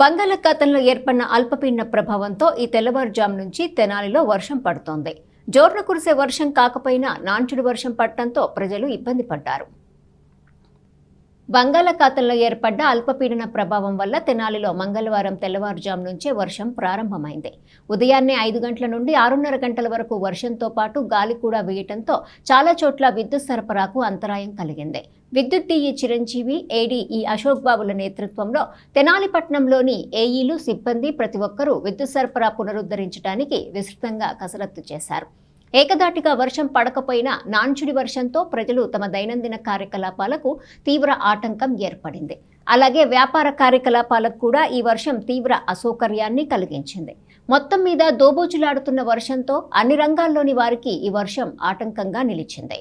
బంగాళాఖాతంలో ఏర్పడిన అల్పపీడన ప్రభావంతో ఈ తెల్లవారుజాము నుంచి తెనాలిలో వర్షం పడుతోంది. జోర్న కురిసే వర్షం కాకపోయినా నాంచుడు వర్షం పడటంతో ప్రజలు ఇబ్బంది పడ్డారు. బంగాళాఖాతంలో ఏర్పడ్డ అల్పపీడన ప్రభావం వల్ల తెనాలిలో మంగళవారం తెల్లవారుజాము నుంచే వర్షం ప్రారంభమైంది. ఉదయాన్నే ఐదు గంటల నుండి ఆరున్నర గంటల వరకు వర్షంతో పాటు గాలి కూడా వేయటంతో చాలా చోట్ల విద్యుత్ సరఫరాకు అంతరాయం కలిగింది. విద్యుత్ డిఈ చిరంజీవి ఏడీ ఈ అశోక్ బాబుల నేతృత్వంలో తెనాలి పట్టణంలోని ఏఈలు సిబ్బంది ప్రతి ఒక్కరూ విద్యుత్ సరఫరా పునరుద్ధరించడానికి విస్తృతంగా కసరత్తు చేశారు. ఏకదాటిగా వర్షం పడకపోయినా నాంచుడి వర్షంతో ప్రజలు తమ దైనందిన కార్యకలాపాలకు తీవ్ర ఆటంకం ఏర్పడింది. అలాగే వ్యాపార కార్యకలాపాలకు కూడా ఈ వర్షం తీవ్ర అసౌకర్యాన్ని కలిగించింది. మొత్తం మీద దోబోచులాడుతున్న వర్షంతో అన్ని రంగాల్లోని వారికి ఈ వర్షం ఆటంకంగా నిలిచింది.